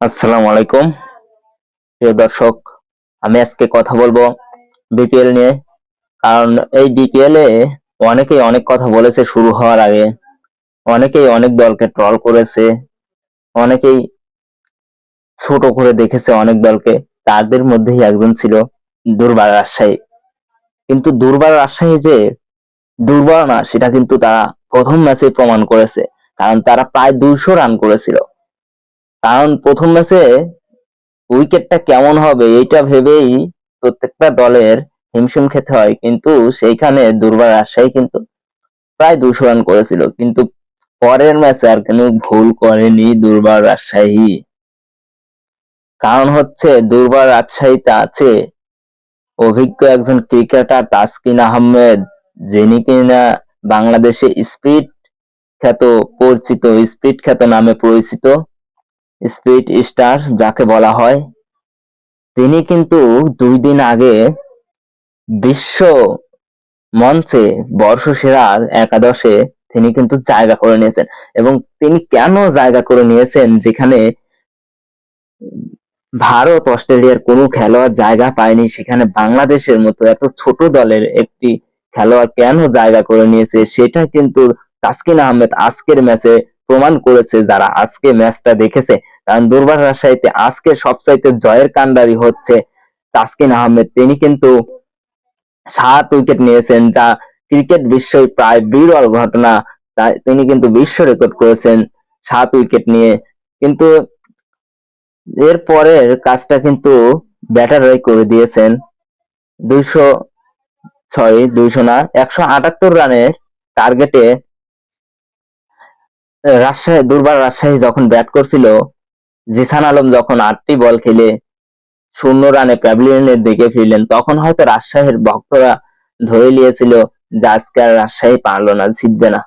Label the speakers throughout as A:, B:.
A: আসসালামু আলাইকুম। প্রিয় দর্শক, আমি আজকে কথা বলব বিপিএল নিয়ে। কারণ এই বিপিএল এ অনেকেই অনেক কথা বলেছে শুরু হওয়ার আগে। অনেকেই অনেক দলকে ট্রল করেছে। অনেকেই ছোট করে দেখেছে অনেক দলকে। তাদের মধ্যেই একজন ছিল দুর্বার রাজশাহী। কিন্তু দুর্বার রাজশাহী যে দুর্বল না, সেটা কিন্তু তারা প্রথম ম্যাচে প্রমাণ করেছে। কারণ তারা প্রায় দুইশো রান করেছিল। কারণ প্রথম ম্যাচে উইকেটটা কেমন হবে এইটা ভেবেই প্রত্যেকটা দলের হিমশিম খেতে হয়। কিন্তু সেইখানে দুর্বার রাজশাহী কিন্তু প্রায় দুশো রান করেছিল। কিন্তু পরের ম্যাচে আর কেন ভুল করেনি দুর্বার রাজশাহী। কারণ হচ্ছে দুর্বার রাজশাহীতে আছে অভিজ্ঞ একজন ক্রিকেটার তাসকিন আহমেদ, যিনি কিনা বাংলাদেশে স্পিড খ্যাত পরিচিত, স্পিড খ্যাত নামে পরিচিত। স্পিড স্টার যাকে বলা হয়, তিনি কিন্তু দুই দিন আগে বিশ্ব মঞ্চে বর্ষসেরার একাদশে তিনি কিন্তু জায়গা করে নিয়েছেন। এবং তিনি কেন জায়গা করে নিয়েছেন, যেখানে ভারত, অস্ট্রেলিয়ার কোনো খেলোয়াড় জায়গা পায়নি, সেখানে বাংলাদেশের মতো এত ছোট দলের একটি খেলোয়াড় কেন জায়গা করে নিয়েছে, সেটা কিন্তু তাসকিন আহমেদ আজকের ম্যাচে প্রমাণ করেছে যারা আজকে ম্যাচটা দেখেছে। কারণ দুর্বার রাজশাহীতে আজকে সবচাইতে জয়ের কান্ডারি হচ্ছে তাসকিন আহমেদ। তিনি কিন্তু সাত উইকেট নিয়েছেন, যা ক্রিকেট বিশ্বই প্রায় বিরল ঘটনা। তিনি কিন্তু বিশ্ব রেকর্ড করেছেন সাত উইকেট নিয়ে। কিন্তু এর পরের কাজটা কিন্তু ব্যাটাররাই করে দিয়েছেন। দুইশো ছয়, দুইশো না একশো আটাত্তর রানের টার্গেটে রাজশাহী, দুর্বার রাজশাহী যখন ব্যাট করছিল, জিসান আলম যখন আটটি বল খেলে শূন্য রানে প্যাভিলিয়নের দিকে ফিরলেন, তখন হয়তো রাজশাহীর ভক্তরা ধরে নিয়েছিল যে আজকে আর রাজশাহী পারল না, জিতবে না।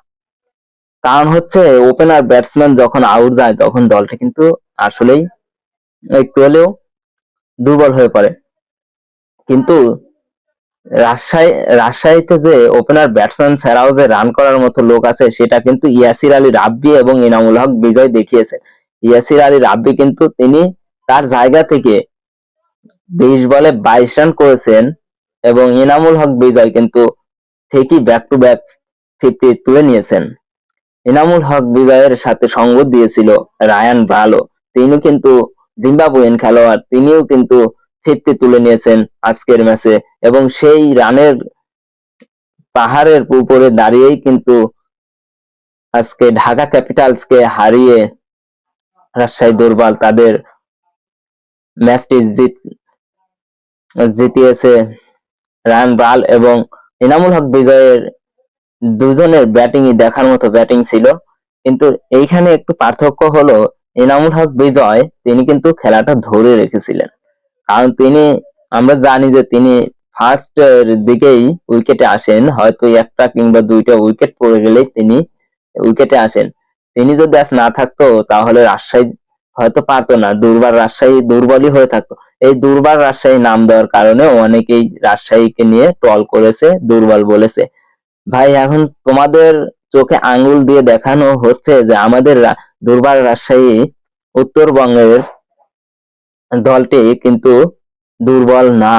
A: কারণ হচ্ছে ওপেনার ব্যাটসম্যান যখন আউট যায়, তখন দলটা কিন্তু আসলেই একটু হলেও দুর্বল হয়ে পড়ে। কিন্তু রাজশাহী, রাজশাহীতে যে ওপেনার ব্যাটসম্যান ছাড়াও যে রান করার মতো লোক আছে, সেটা কিন্তু ইয়াসির আলী রাব্বি এবং ইনামুল হক বিজয় দেখিয়েছে। ইয়াসির আলী রাব্বি কিন্তু তিনি তার জায়গা থেকে বিশ বলে বাইশ রান করেছেন এবং ইনামুল হক বিজয় কিন্তু ঠিকই ব্যাক টু ব্যাক ফিফটি তুলে নিয়েছেন। ইনামুল হক বিজয়ের সাথে সঙ্গ দিয়েছিল রায়ান ব্রালো তিনি কিন্তু জিম্বাবুয়েন খেলোয়াড়, তিনিও কিন্তু ফিফটি তুলে নিয়েছেন আজকের ম্যাচে এবং সেই রানের পাহাড়ের উপরে দাঁড়িয়েই কিন্তু আজকে ঢাকা ক্যাপিটালসকে হারিয়ে রাজশাহী দুর্বল তাদের ম্যাচটি জিত, জিতিয়েছে রায়ান বাল এবং ইনামুল হক বিজয়ের দুজনের ব্যাটিংই দেখার মতো ব্যাটিং ছিল। কিন্তু এইখানে একটু পার্থক্য হলো ইনামুল হক বিজয়, তিনি কিন্তু খেলাটা ধরে রেখেছিলেন। কারণ তিনি, আমরা জানি যে তিনি ফার্স্ট দিকেই উইকেটে আসেন। হয়তো একটা কিংবা দুইটা উইকেট পড়ে গেলেই তিনি উইকেটে আসেন। তিনি যদি আজ না থাকতো, তাহলে রাজশাহী হয়তো পারতো না। দুর্বার রাজশাহী দুর্বলই হয়ে থাকতো। এই দুর্বার রাজশাহী নাম দেওয়ার কারণে অনেকেই রাজশাহীকে নিয়ে টল করেছে, দুর্বল বলেছে। ভাই, এখন তোমাদের চোখে আঙ্গুল দিয়ে দেখানো হচ্ছে যে আমাদের দুর্বার রাজশাহী উত্তরবঙ্গের দলটি কিন্তু দুর্বল না,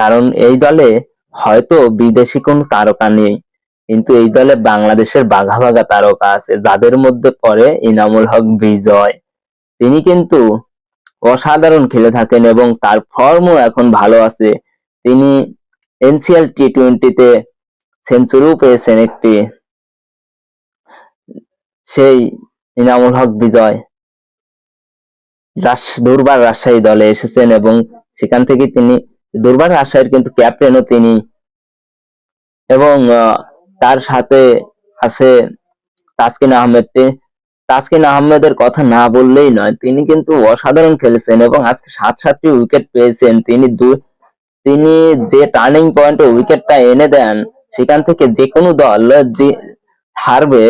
A: কারণ এই দলে হয়তো বিদেশি কোনো তারকা নেই। কিন্তু এই দলে বাংলাদেশের বাঘা বাঘা তারকা আছে, যাদের মধ্যে পড়ে ইনামুল হক বিজয়। তিনি কিন্তু অসাধারণ খেলে থাকেন এবং তার ফর্মও এখন ভালো আছে। তিনি এনসিএল টি টোয়েন্টিতে সেঞ্চুরিও পেয়েছেন একটি, সেই ইনামুল হক বিজয়। দুর্বার রাজশাহী দলে এসেছেন এবং সেখান থেকে তিনি, দুর্বার রাজশাহীর কিন্তু ক্যাপ্টেনও তিনি। এবং তার সাথে আছে তাসকিন আহমেদ। তাসকিন আহমেদের কথা না বললেই নয়, তিনি কিন্তু অসাধারণ খেলেছেন এবং আজকে সাত সাতটি উইকেট পেয়েছেন। তিনি তিনি যে টার্নিং পয়েন্টে উইকেটটা এনে দেন, সেখান থেকে যে কোনো দল যে হারবে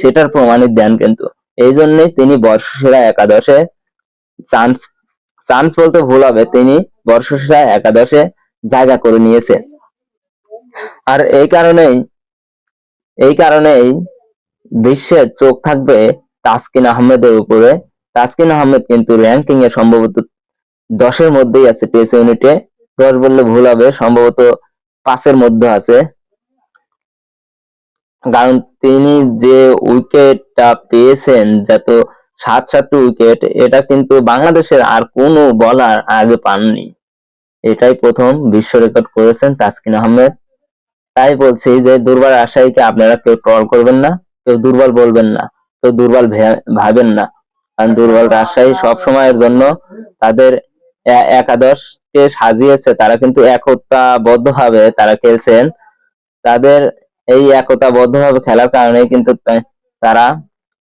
A: সেটার প্রমাণিত দেন কিন্তু। এই জন্যই তিনি বর্ষসেরা একাদশে চান্স চান্স বলতে ভুল হবে। তিনি বর্ষসেরা একাদশে জায়গা করে নিয়েছে। আর এই কারণেই এই কারণেই বিশ্বের চোখ থাকবে তাসকিন আহমেদের উপরে। তাসকিন আহমেদ কিন্তু র্যাঙ্কিং এ সম্ভবত দশের মধ্যেই আছে টেস্ট ইউনিটে। দশ বললে ভুল হবে, সম্ভবত পাঁচের মধ্যে আছে। কারণ তিনি যে উইকেটটা পেয়েছেন, যত সাত সাতটি উইকেট এটা কিন্তু বাংলাদেশের আর কোনো বলার আগে পাননি। এটাই প্রথম বিশ্ব রেকর্ড করেছেন তাসকিন আহমেদ। তাই বলছি যে দুর্বল রাজশাহীকে আপনারা কেউ ট্রল করবেন না, কেউ দুর্বল বলবেন না, কেউ দুর্বল ভাবেন না। কারণ দুর্বল রাজশাহী সব সময়ের জন্য তাদের একাদশকে সাজিয়েছে, তারা কিন্তু একতাবদ্ধ ভাবে তারা খেলছেন। তাদের এই একতাবদ্ধ ভাবে খেলার কারণেই কিন্তু তারা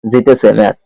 A: জিতেছে ম্যাচ।